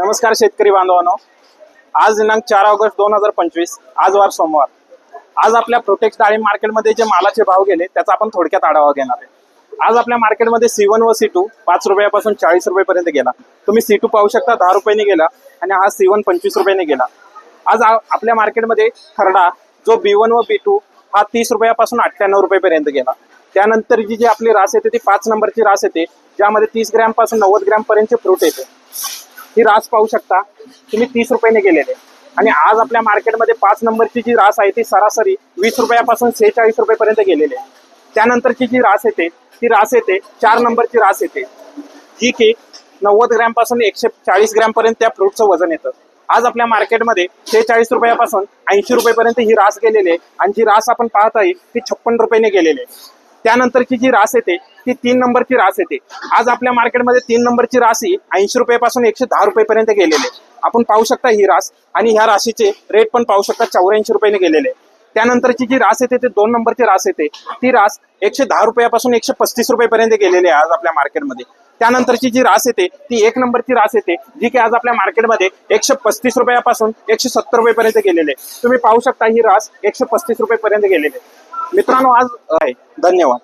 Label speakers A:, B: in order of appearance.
A: नमस्कार शेतकरी बांधवांनो. आज दिनांक चार ऑगस्ट दोन हजार पंचवीस आज वार सोमवार. आज आपल्या प्रोटेक्स डाळिंब मार्केटमध्ये जे मालाचे भाव गेले त्याचा आपण थोडक्यात आढावा घेणार आहे. आज आपल्या मार्केटमध्ये सी वन व सी टू पाच रुपयापासून चाळीस रुपयेपर्यंत गेला. तुम्ही सी टू पाहू शकता दहा रुपयाने गेला आणि हा सी वन पंचवीस रुपयाने गेला. आज आपल्या मार्केटमध्ये खरडा जो बी वन व बी टू हा तीस रुपयापासून अठ्ठ्याण्णव रुपयेपर्यंत गेला. त्यानंतर जी जी आपली रास येते ती पाच नंबरची रास येते ज्यामध्ये तीस ग्रॅमपासून नव्वद ग्रॅमपर्यंतचे फ्रूट येते. ही रास पाहू शकता. तुम्ही तीस रुपयाने गेलेले. आणि आज आपल्या मार्केटमध्ये पाच नंबरची जी रास आहे ती सरासरी वीस रुपयापासून सेहेचाळीस रुपयेपर्यंत गेलेली आहे. त्यानंतरची जी रास येते ती रास येते चार नंबरची रास येते. जी की नव्वद ग्रॅमपासून एकशे चाळीस ग्रॅमपर्यंत त्या फ्रूटचं वजन येतं. आज आपल्या मार्केटमध्ये शेहेचाळीस रुपयापासून ऐंशी रुपयेपर्यंत ही रास गेलेली आहे. आणि जी रास आपण पाहत आहे ती छप्पन रुपयाने गेलेली आहे. त्यानंतरची जी रास येते ती तीन नंबरची रास येते. आज आपल्या मार्केटमध्ये तीन नंबरची रास ही ऐंशी रुपयापासून एकशे दहा रुपयेपर्यंत गेलेली आहे. आपण पाहू शकता ही रास आणि ह्या राशीचे रेट पण पाहू शकता चौऱ्याऐंशी रुपयाने गेलेले आहे. त्यानंतरची जी रास येते ती दोन नंबरची रास येते. ती रास एकशे दहा रुपयापासून एकशे पस्तीस रुपयेपर्यंत गेलेली आहे आज आपल्या मार्केटमध्ये. त्यानंतरची जी रास येते ती एक नंबरची रास येते जी की आज आपल्या मार्केटमध्ये एकशे पस्तीस रुपयापासून एकशे सत्तर रुपयेपर्यंत गेलेली आहे. तुम्ही पाहू शकता ही रास एकशे पस्तीस रुपयेपर्यंत गेलेली आहे. मित्रांनो आज आहे धन्यवाद.